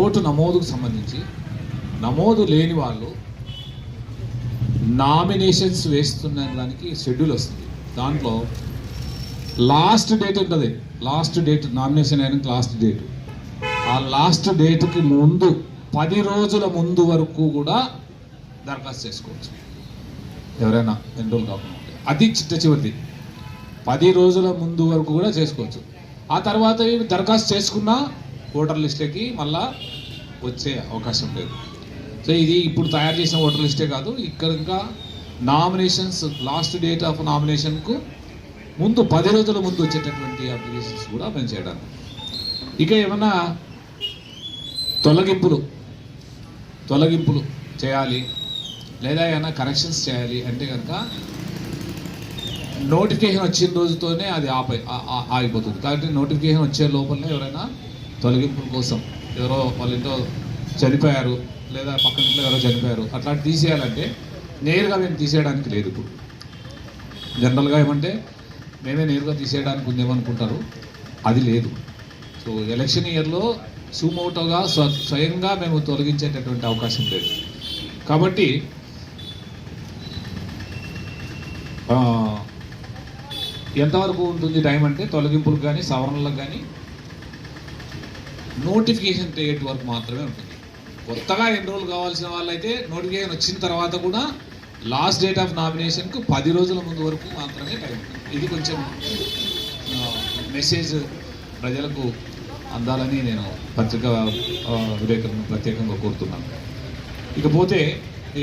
Vote నమోదుకు సంబంధించి నమోదు లేని వాళ్ళు నామినేషన్స్ వేస్తున్న దానికి షెడ్యూల్ వస్తుంది. దాంట్లో లాస్ట్ డేట్ ఉంటుంది. లాస్ట్ డేట్ నామినేషన్ అయిన లాస్ట్ డేట్. ఆ లాస్ట్ డేట్కి ముందు పది రోజుల ముందు వరకు కూడా దరఖాస్తు చేసుకోవచ్చు. ఎవరైనా ఎన్రోల్ కాకుండా. అది చిట్ట చివరిది. పది రోజుల ముందు వరకు కూడా చేసుకోవచ్చు. ఆ తర్వాత దరఖాస్తు చేసుకున్న ఓటర్ లిస్ట్కి మళ్ళీ వచ్చే అవకాశం లేదు. సో ఇది ఇప్పుడు తయారు చేసిన ఓటర్ లిస్టే కాదు ఇక్కడ ఇంకా నామినేషన్స్ లాస్ట్ డేట్ ఆఫ్ నామినేషన్కు ముందు పది రోజుల ముందు వచ్చేటటువంటి అప్లికేషన్స్ కూడా మేము చేయడానికి ఇక ఏమన్నా తొలగింపులు తొలగింపులు చేయాలి లేదా ఏమైనా కరెక్షన్స్ చేయాలి అంటే కనుక నోటిఫికేషన్ వచ్చిన రోజుతోనే అది ఆపై ఆగిపోతుంది. కాబట్టి నోటిఫికేషన్ వచ్చే లోపలనే ఎవరైనా తొలగింపుల కోసం ఎవరో వాళ్ళింటో చనిపోయారు లేదా పక్కన ఇంట్లో ఎవరో చనిపోయారు. అట్లాంటి తీసేయాలంటే నేరుగా మేము తీసేయడానికి లేదు ఇప్పుడు. జనరల్గా ఏమంటే మేమే నేరుగా తీసేయడానికి ఉందేమనుకుంటారు అది లేదు. సో ఎలక్షన్ ఇయర్లో సుమోటోగా స్వ స్వయంగా మేము తొలగించేటటువంటి అవకాశం లేదు. కాబట్టి ఎంతవరకు ఉంటుంది టైం అంటే తొలగింపులకు కానీ సవరణలకు కానీ నోటిఫికేషన్ పీరియడ్ వరకు మాత్రమే ఉంటుంది. కొత్తగా ఎన్రోల్ కావాల్సిన వాళ్ళైతే నోటిఫికేషన్ వచ్చిన తర్వాత కూడా లాస్ట్ డేట్ ఆఫ్ నామినేషన్కు పది రోజుల ముందు వరకు మాత్రమే టైం ఉంటుంది. ఇది కొంచెం మెసేజ్ ప్రజలకు అందాలని నేను పత్రికా విలేకరులను ప్రత్యేకంగా కోరుతున్నాను. ఇకపోతే